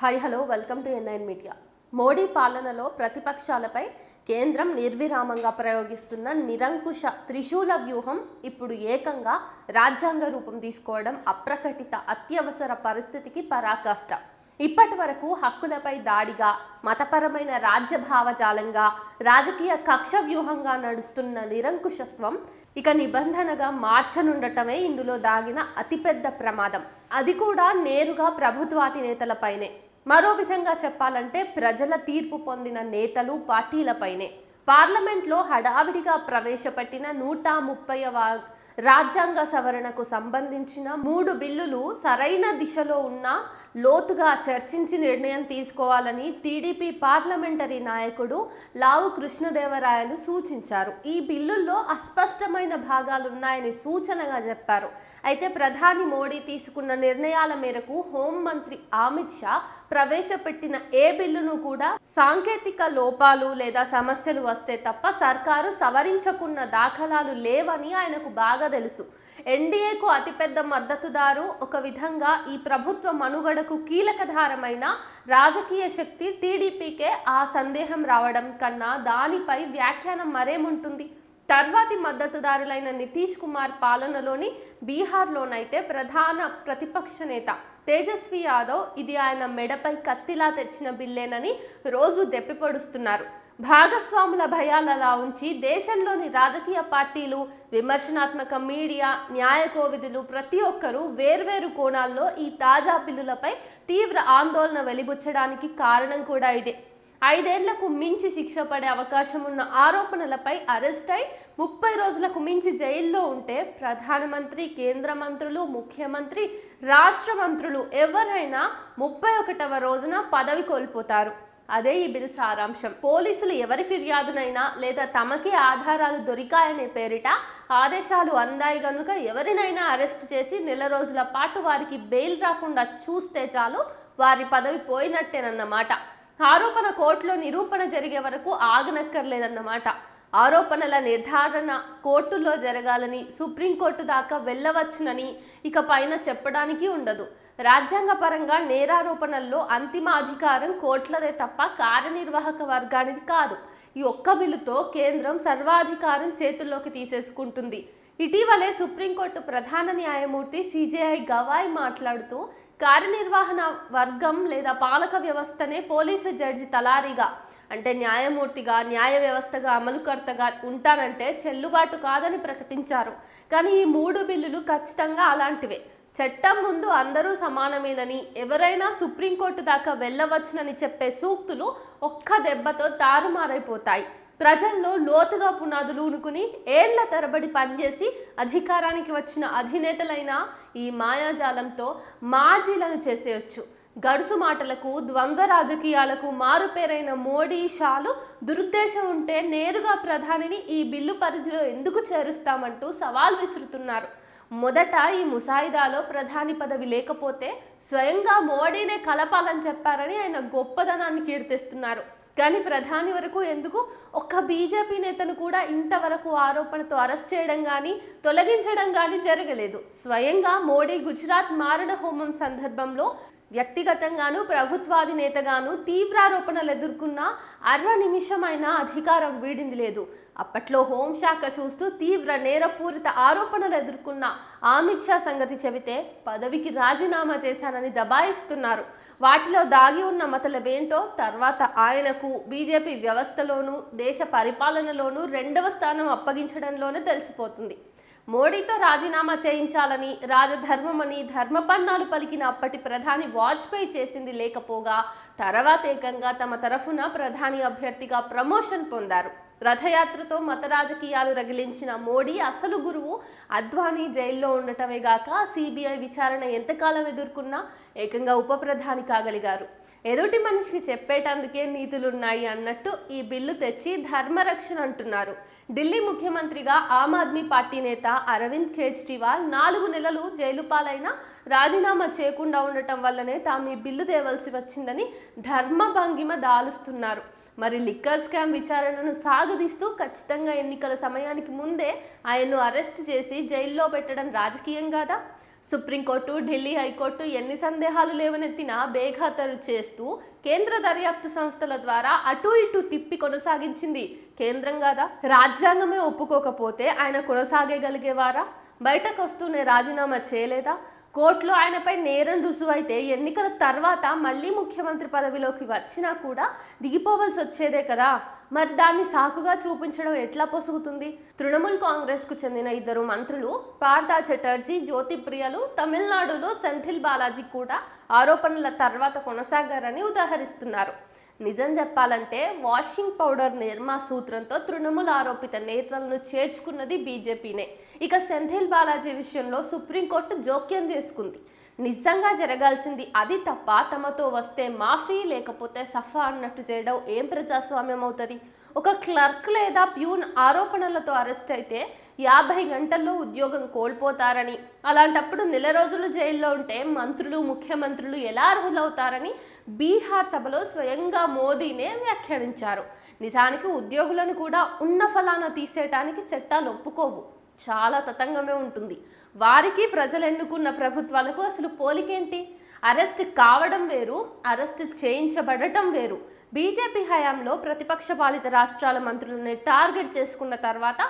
Hi hello welcome to NIN media. Modi పాలనలో ప్రతిపక్షాలపై కేంద్రం నిర్విరామంగా ప్రయోగిస్తున్న నిరంకుశ త్రిశూల వ్యూహం ఇప్పుడు ఏకంగా రాజ్యాంగ రూపం తీసుకోవడం అప్రకటిత అత్యవసర పరిస్థితికి పరాకాష్ట. ఇప్పటి వరకు హక్కులపై దాడిగా మతపరమైన రాజ్య భావజాలంగా రాజకీయ కక్ష వ్యూహంగా నడుస్తున్న నిరంకుశత్వం ఇక నిబంధనగా మార్చనుండటమే ఇందులో దాగిన అతిపెద్ద ప్రమాదం. అది కూడా నేరుగా ప్రభుత్వాధినేతలపైనే మరో విధంగా చెప్పాలంటే ప్రజల తీర్పు పొందిన నేతలు పార్టీలపైనే. పార్లమెంట్లో హడావిడిగా ప్రవేశపెట్టిన నూట ముప్పైవ రాజ్యాంగ సవరణకు సంబంధించిన మూడు బిల్లులు సరైన దిశలో ఉన్న లోతుగా చర్చించి నిర్ణయం తీసుకోవాలని టీడీపీ పార్లమెంటరీ నాయకుడు లావు కృష్ణదేవరాయలు సూచించారు. ఈ బిల్లుల్లో అస్పష్టమైన భాగాలున్నాయని సూచనగా చెప్పారు. అయితే ప్రధాని మోడీ తీసుకున్న నిర్ణయాల మేరకు హోంమంత్రి అమిత్ షా ప్రవేశపెట్టిన ఏ బిల్లును కూడా సాంకేతిక లోపాలు లేదా సమస్యలు వస్తే తప్ప సర్కారు సవరించకున్న దాఖలాలు లేవని ఆయనకు బాగా తెలుసు. ఎన్డీఏకు అతిపెద్ద మద్దతుదారు ఒక విధంగా ఈ ప్రభుత్వ మనుగడకు కీలకధారమైన రాజకీయ శక్తి టీడీపీకే ఆ సందేహం రావడం కన్నా దానిపై వ్యాఖ్యానం మరేముంటుంది? తర్వాతి మద్దతుదారులైన నితీష్ కుమార్ పాలనలోని బీహార్లోనైతే ప్రధాన ప్రతిపక్ష నేత తేజస్వి యాదవ్ ఇది ఆయన మెడపై కత్తిలా తెచ్చిన బిల్లేనని రోజు దెప్పిపొడుస్తున్నారు. భాగస్వాముల భయాలలా ఉంచి దేశంలోని రాజకీయ పార్టీలు విమర్శనాత్మక మీడియా న్యాయ కోవిదులు ప్రతి ఒక్కరూ వేర్వేరు కోణాల్లో ఈ తాజా బిల్లులపై తీవ్ర ఆందోళన వెలిబుచ్చడానికి కారణం కూడా ఇదే. ఐదేళ్ళకు మించి శిక్ష పడే అవకాశం ఉన్న ఆరోపణలపై అరెస్ట్ అయి ముప్పై రోజులకు మించి జైల్లో ఉంటే ప్రధానమంత్రి కేంద్ర మంత్రులు ముఖ్యమంత్రి రాష్ట్ర మంత్రులు ఎవరైనా ముప్పై ఒకటవ రోజున పదవి కోల్పోతారు. అదే ఈ బిల్ సారాంశం. పోలీసులు ఎవరి ఫిర్యాదునైనా లేదా తమకే ఆధారాలు దొరికాయనే పేరిట ఆదేశాలు అందాయి గనుక ఎవరినైనా అరెస్ట్ చేసి నెల రోజుల పాటు వారికి బెయిల్ రాకుండా చూస్తే చాలు వారి పదవి పోయినట్టేనన్నమాట. ఆరోపణ కోర్టులో నిరూపణ జరిగే వరకు ఆగనక్కర్లేదన్నమాట. ఆరోపణల నిర్ధారణ కోర్టులో జరగాలని సుప్రీంకోర్టు దాకా వెళ్ళవచ్చునని ఇక పైన చెప్పడానికి ఉండదు. రాజ్యాంగపరంగా నేరారోపణల్లో అంతిమ అధికారం కోర్టులదే తప్ప కార్యనిర్వాహక వర్గానికి కాదు. ఈ ఒక్క బిల్లుతో కేంద్రం సర్వాధికారం చేతుల్లోకి తీసేసుకుంటుంది. ఇటీవలే సుప్రీంకోర్టు ప్రధాన న్యాయమూర్తి సిజేఐ గవాయ్ మాట్లాడుతూ కార్యనిర్వహణ వర్గం లేదా పాలక వ్యవస్థనే పోలీసు జడ్జి తలారిగా అంటే న్యాయమూర్తిగా న్యాయ వ్యవస్థగా అమలుకర్తగా ఉంటానంటే చెల్లుబాటు కాదని ప్రకటించారు. కానీ ఈ మూడు బిల్లులు ఖచ్చితంగా అలాంటివే. చట్టం ముందు అందరూ సమానమేనని ఎవరైనా సుప్రీంకోర్టు దాకా వెళ్ళవచ్చునని చెప్పే సూక్తులు ఒక్క దెబ్బతో తారుమారైపోతాయి. ప్రజల్లో లోతుగా పునాదులు ఉనుకుని ఏళ్ళ తరబడి పనిచేసి అధికారానికి వచ్చిన అధినేతలైన ఈ మాయాజాలంతో మాజీలను చేసేయచ్చు. గడుసు మాటలకు ద్వంద్వ రాజకీయాలకు మారుపేరైన మోడీ షాలు దురుద్దేశం ఉంటే నేరుగా ప్రధానిని ఈ బిల్లు పరిధిలో ఎందుకు చేరుస్తామంటూ సవాల్ విసురుతున్నారు. మొదట ఈ ముసాయిదాలో ప్రధాని పదవి లేకపోతే స్వయంగా మోడీనే కలపాలని చెప్పారని ఆయన గొప్పదనాన్ని కీర్తిస్తున్నారు. కానీ ప్రధాని వరకు ఎందుకు ఒక్క బీజేపీ నేతను కూడా ఇంతవరకు ఆరోపణతో అరెస్ట్ చేయడం కానీ తొలగించడం కానీ జరగలేదు. స్వయంగా మోడీ గుజరాత్ మారణ హోమం సందర్భంలో వ్యక్తిగతంగాను ప్రభుత్వాధినేతగాను తీవ్రారోపణలు ఎదుర్కొన్న అర్ర నిమిషమైన అధికారం వీడింది లేదు. అప్పట్లో హోంశాఖ చూస్తూ తీవ్ర నేరపూరిత ఆరోపణలు ఎదుర్కొన్న అమిత్ షా సంగతి చెబితే పదవికి రాజీనామా చేశానని దబాయిస్తున్నారు. వాటిలో దాగి ఉన్న మతలవేంటో తర్వాత ఆయనకు బీజేపీ వ్యవస్థలోనూ దేశ పరిపాలనలోనూ రెండవ స్థానం అప్పగించడంలోనే తెలిసిపోతుంది. మోడీతో రాజీనామా చేయించాలని రాజధర్మమని ధర్మపన్నాలు పలికిన అప్పటి ప్రధాని వాజ్పేయి చేసింది లేకపోగా తర్వాత ఏకంగా తమ తరఫున ప్రధాని అభ్యర్థిగా ప్రమోషన్ పొందారు. రథయాత్రతో మత రాజకీయాలు రగిలించిన మోడీ అసలు గురువు అద్వానీ జైల్లో ఉండటమే గాక సిబిఐ విచారణ ఎంతకాలం ఎదుర్కొన్నా ఏకంగా ఉప ప్రధాని కాగలిగారు. ఎదుటి మనిషికి చెప్పేటందుకే నీతులున్నాయి అన్నట్టు ఈ బిల్లు తెచ్చి ధర్మరక్షణ అంటున్నారు. ఢిల్లీ ముఖ్యమంత్రిగా ఆమ్ ఆద్మీ పార్టీ నేత అరవింద్ కేజ్రీవాల్ నాలుగు నెలలు జైలు పాలైన రాజీనామా చేయకుండా ఉండటం వల్లనే తాము ఈ బిల్లు తేవలసి వచ్చిందని ధర్మ భంగిమ దాలుస్తున్నారు. మరి లిక్కర్ స్కామ్ విచారణను సాగదీస్తూ ఖచ్చితంగా ఎన్నికల సమయానికి ముందే ఆయన్ను అరెస్ట్ చేసి జైల్లో పెట్టడం రాజకీయం కాదా? సుప్రీంకోర్టు ఢిల్లీ హైకోర్టు ఎన్ని సందేహాలు లేవనెత్తినా బేఖాతరు చేస్తూ కేంద్ర దర్యాప్తు సంస్థల ద్వారా అటు ఇటు తిప్పి కొనసాగించింది. కేంద్రం కాదా? రాజ్యాంగమే ఒప్పుకోకపోతే ఆయన కొనసాగగలిగేవారా బయటకు వస్తూనే రాజీనామా చేయలేదా? కోర్టులో ఆయనపై నేరం రుజువైతే ఎన్నికల తర్వాత మళ్ళీ ముఖ్యమంత్రి పదవిలోకి వచ్చినా కూడా దిగిపోవలసి వచ్చేదే కదా. మరి దాన్ని సాకుగా చూపించడం ఎట్లా పొసుగుతుంది తృణమూల్ కాంగ్రెస్కు చెందిన ఇద్దరు మంత్రులు పార్థా చటర్జీ జ్యోతి ప్రియలు తమిళనాడులో సెంథిల్ బాలాజీ కూడా ఆరోపణల తర్వాత కొనసాగారని ఉదాహరిస్తున్నారు. నిజం చెప్పాలంటే వాషింగ్ పౌడర్ నిర్మా సూత్రంతో తృణమూల్ ఆరోపిత నేతలను చేర్చుకున్నది బీజేపీనే. ఇక సెంథిల్ బాలాజీ విషయంలో సుప్రీంకోర్టు జోక్యం చేసుకుంది. నిజంగా జరగాల్సింది అది తప్ప తమతో వస్తే మాఫీ లేకపోతే సఫా అన్నట్టు చేయడం ఏం ప్రజాస్వామ్యం అవుతుంది? ఒక క్లర్క్ లేదా ప్యూన్ ఆరోపణలతో అరెస్ట్ అయితే యాభై గంటల్లో ఉద్యోగం కోల్పోతారని అలాంటప్పుడు నెల రోజులు జైల్లో ఉంటే మంత్రులు ముఖ్యమంత్రులు ఎలా అర్హులవుతారని బీహార్ సభలో స్వయంగా మోదీనే వ్యాఖ్యానించారు. నిజానికి ఉద్యోగులను కూడా ఉన్న ఫలానా తీసేయటానికి చట్టాలు ఒప్పుకోవు. చాలా తతంగమే ఉంటుంది. వారికి ప్రజలు ఎన్నుకున్న ప్రభుత్వాలకు అసలు పోలికేంటి? అరెస్ట్ కావడం వేరు అరెస్ట్ చేయించబడటం వేరు. బీజేపీ హయాంలో ప్రతిపక్ష పాలిత రాష్ట్రాల మంత్రులని టార్గెట్ చేసుకున్న తర్వాత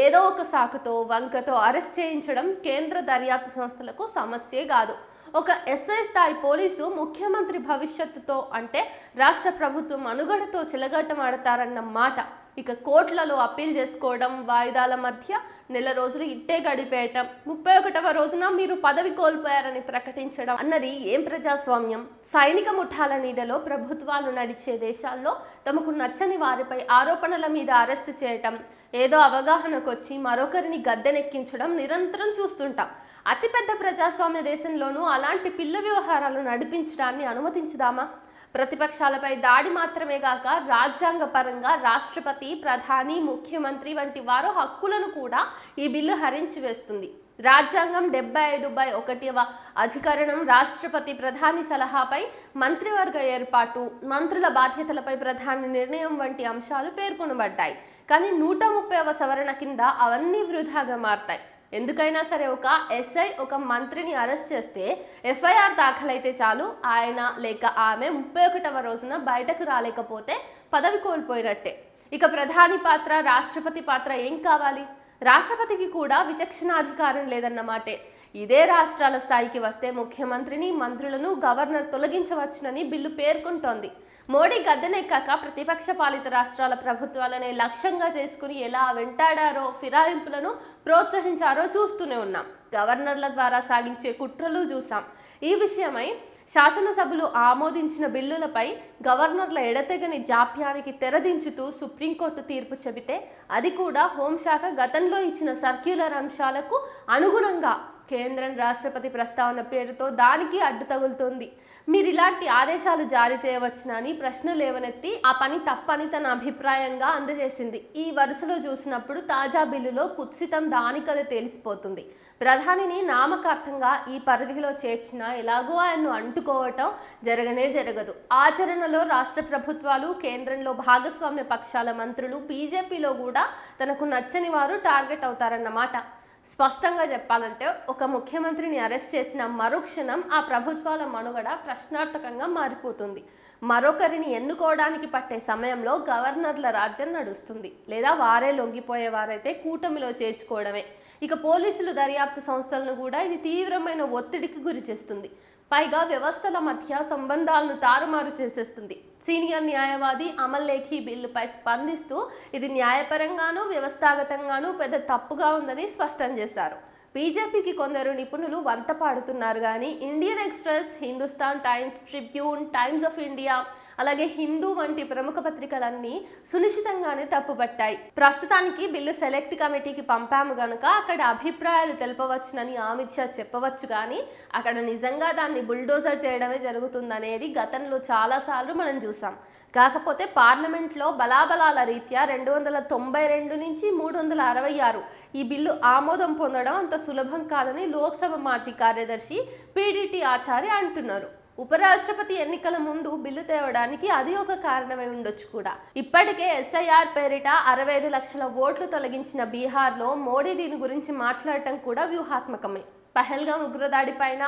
ఏదో ఒక సాకుతో వంకతో అరెస్ట్ చేయించడం కేంద్ర దర్యాప్తు సంస్థలకు సమస్యే కాదు. ఒక ఎస్ఐ స్థాయి పోలీసు ముఖ్యమంత్రి భవిష్యత్తుతో అంటే రాష్ట్ర ప్రభుత్వం అనుగడతో చెలగట్టమాడతారన్న మాట. ఇక కోర్టులలో అప్పీల్ చేసుకోవడం వాయిదాల మధ్య నెల రోజులు ఇట్టే గడిపేయటం. ముప్పై ఒకటవ రోజున మీరు పదవి కోల్పోయారని ప్రకటించడం అన్నది ఏం ప్రజాస్వామ్యం? సైనిక ముఠాల నీడలో ప్రభుత్వాలు నడిచే దేశాల్లో తమకు నచ్చని వారిపై ఆరోపణల మీద అరెస్ట్ చేయటం ఏదో అవగాహనకు వచ్చి మరొకరిని గద్దెనెక్కించడం నిరంతరం చూస్తుంటాం. అతిపెద్ద ప్రజాస్వామ్య దేశంలోనూ అలాంటి పిల్ల వ్యవహారాలు నడిపించడాన్ని అనుమతించుదామా? ప్రతిపక్షాలపై దాడి మాత్రమే కాక రాజ్యాంగ పరంగా రాష్ట్రపతి ప్రధాని ముఖ్యమంత్రి వంటి వారు హక్కులను కూడా ఈ బిల్లు హరించి వేస్తుంది. రాజ్యాంగం డెబ్బై ఐదు బై ఒకటివ అధికరణం రాష్ట్రపతి ప్రధాని సలహాపై మంత్రివర్గ ఏర్పాటు మంత్రుల బాధ్యతలపై ప్రధాని నిర్ణయం వంటి అంశాలు పేర్కొనబడ్డాయి. కానీ నూట ముప్పైవ సవరణ కింద అవన్నీ వృధాగా మారతాయి. ఎందుకైనా సరే ఒక ఎస్ఐ ఒక మంత్రిని అరెస్ట్ చేస్తే ఎఫ్ఐఆర్ దాఖలైతే చాలు. ఆయన లేక ఆమె ముప్పై ఒకటవ రోజున బయటకు రాలేకపోతే పదవి కోల్పోయినట్టే. ఇక ప్రధాని పాత్ర రాష్ట్రపతి పాత్ర ఏం కావాలి? రాష్ట్రపతికి కూడా విచక్షణాధికారం లేదన్నమాటే. ఇదే రాష్ట్రాల స్థాయికి వస్తే ముఖ్యమంత్రిని మంత్రులను గవర్నర్ తొలగించవచ్చునని బిల్లు పేర్కొంటోంది. మోడీ గద్దెనెక్కాక ప్రతిపక్ష పాలిత రాష్ట్రాల ప్రభుత్వాలనే లక్ష్యంగా చేసుకుని ఎలా వెంటాడారో ఫిరాయింపులను ప్రోత్సహించారో చూస్తూనే ఉన్నాం. గవర్నర్ల ద్వారా సాగించే కుట్రలు చూసాం ఈ విషయమై శాసనసభలు ఆమోదించిన బిల్లులపై గవర్నర్ల ఎడతెగని జాప్యానికి తెరదించుతూ సుప్రీంకోర్టు తీర్పు చెబితే అది కూడా హోంశాఖ గతంలో ఇచ్చిన సర్క్యులర్ అంశాలకు అనుగుణంగా కేంద్రం రాష్ట్రపతి ప్రస్తావన పేరుతో దానికి అడ్డు తగులుతోంది. మీరు ఇలాంటి ఆదేశాలు జారీ చేయవచ్చునని ప్రశ్న లేవనెత్తి ఆ పని తప్పని తన అభిప్రాయంగా అందజేసింది. ఈ వరుసలో చూసినప్పుడు తాజా బిల్లులో కుత్సితం దానికదే తెలిసిపోతుంది. ప్రధానిని నామకార్థంగా ఈ పరిధిలో చేర్చినా ఎలాగో ఆయన్ను అంటుకోవటం జరగనే జరగదు. ఆచరణలో రాష్ట్ర ప్రభుత్వాలు కేంద్రంలో భాగస్వామ్య పక్షాల మంత్రులు బీజేపీలో కూడా తనకు నచ్చని వారు టార్గెట్ అవుతారన్నమాట. స్పష్టంగా చెప్పాలంటే ఒక ముఖ్యమంత్రిని అరెస్ట్ చేసిన మరుక్షణం ఆ ప్రభుత్వాల మనుగడ ప్రశ్నార్థకంగా మారిపోతుంది. మరొకరిని ఎన్నుకోవడానికి పట్టే సమయంలో గవర్నర్ల రాజ్యం నడుస్తుంది. లేదా వారే లొంగిపోయేవారైతే కూటమిలో చేర్చుకోవడమే. ఇక పోలీసులు దర్యాప్తు సంస్థలను కూడా ఇది తీవ్రమైన ఒత్తిడికి గురి చేస్తుంది పైగా వ్యవస్థల మధ్య సంబంధాలను తారుమారు చేసేస్తుంది. సీనియర్ న్యాయవాది అమల్ లేఖి బిల్లుపై స్పందిస్తూ ఇది న్యాయపరంగానూ వ్యవస్థాగతంగానూ పెద్ద తప్పుగా ఉందని స్పష్టం చేశారు. బీజేపీకి కొందరు నిపుణులు వంత పాడుతున్నారు కానీ Indian Express Hindustan Times Tribune Times of India అలాగే హిందూ వంటి ప్రముఖ పత్రికలన్నీ సునిశ్చితంగానే తప్పుపట్టాయి. ప్రస్తుతానికి బిల్లు సెలెక్ట్ కమిటీకి పంపాము గనుక అక్కడ అభిప్రాయాలు తెలపవచ్చునని అమిత్ షా చెప్పవచ్చు కానీ అక్కడ నిజంగా దాన్ని బుల్డోజర్ చేయడమే జరుగుతుందనేది గతంలో చాలాసార్లు మనం చూసాం. కాకపోతే పార్లమెంట్లో బలాబలాల రీత్యా రెండు వందల తొంభై రెండు నుంచి మూడు వందల అరవై ఆరు ఈ బిల్లు ఆమోదం పొందడం అంత సులభం కాదని లోక్సభ మాజీ కార్యదర్శి పీడీటీ ఆచార్య అంటున్నారు. ఉపరాష్ట్రపతి ఎన్నికల ముందు బిల్లు తేవడానికి అది ఒక కారణమై ఉండొచ్చు కూడా. ఇప్పటికే ఎస్ఐఆర్ పేరిట అరవై ఐదు లక్షల ఓట్లు తొలగించిన బీహార్లో మోడీ దీని గురించి మాట్లాడటం కూడా వ్యూహాత్మకమే. పహల్గాం ఉగ్రదాడి పైన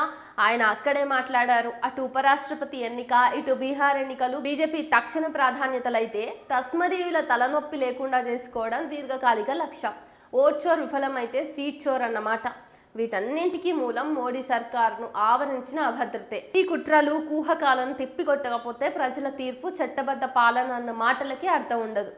ఆయన అక్కడే మాట్లాడారు. అటు ఉపరాష్ట్రపతి ఎన్నిక ఇటు బీహార్ ఎన్నికలు బీజేపీ తక్షణ ప్రాధాన్యతలైతే తస్మదీవుల తలనొప్పి లేకుండా చేసుకోవడం దీర్ఘకాలిక లక్ష్యం. ఓట్ చోర్ విఫలమైతే సీట్ చోర్ అన్నమాట వీటన్నింటికీ మూలం మోడీ సర్కార్ను ఆవరించిన అభద్రతే. ఈ కుట్రలు కూహకాలను తిప్పికొట్టకపోతే ప్రజల తీర్పు చట్టబద్ధ పాలన అన్న మాటలకి అర్థం ఉండదు.